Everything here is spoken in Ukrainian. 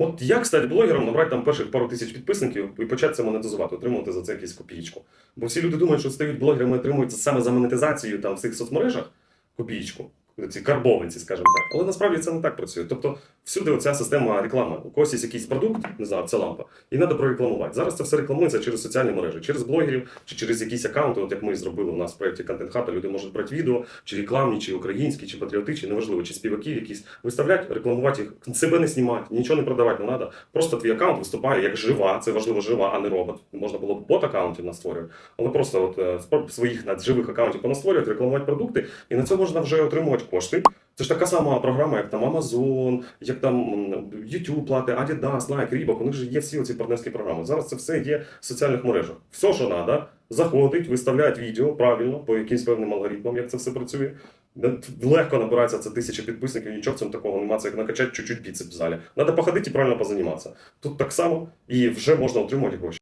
От як стати блогером, набрати там перших пару тисяч підписників і почати це монетизувати, отримувати за це якісь копійку. Бо всі люди думають, що стають блогерами, отримують саме за монетизацію там в цих соцмережах копієчку. Ці карбованці, скажімо так. Але насправді це не так працює. Тобто всюди оця система реклами. У когось є якийсь продукт, не знаю, це лампа, і треба прорекламувати. Зараз це все рекламується через соціальні мережі, через блогерів чи через якісь аккаунти, от як ми зробили у нас в проєкті Content Hub, люди можуть брати відео, чи рекламні, чи українські, чи патріотичні, неважливо, чи співаків якісь виставляти, рекламувати їх, себе не знімати, нічого не продавати не треба. Просто твій аккаунт виступає як жива, це важливо жива, а не робот. Можна було б бот аккаунтів настворювати, але просто от е, своїх живих аккаунтів понастворювати, рекламувати продукти, і на це можна вже отримувати кошти. Це ж така сама програма, як там Amazon, як там YouTube плати, Adidas, Nike, Reebok, у них же є всі ці партнерські програми. Зараз це все є в соціальних мережах. Все, що треба, заходить, виставляють відео правильно по якимсь певним алгоритмам, як це все працює. Легко набирається це тисяча підписників, нічого в такого немає, це як накачати чуть-чуть біцеп в залі. Треба походити і правильно позаніматися. Тут так само і вже можна отримувати гроші.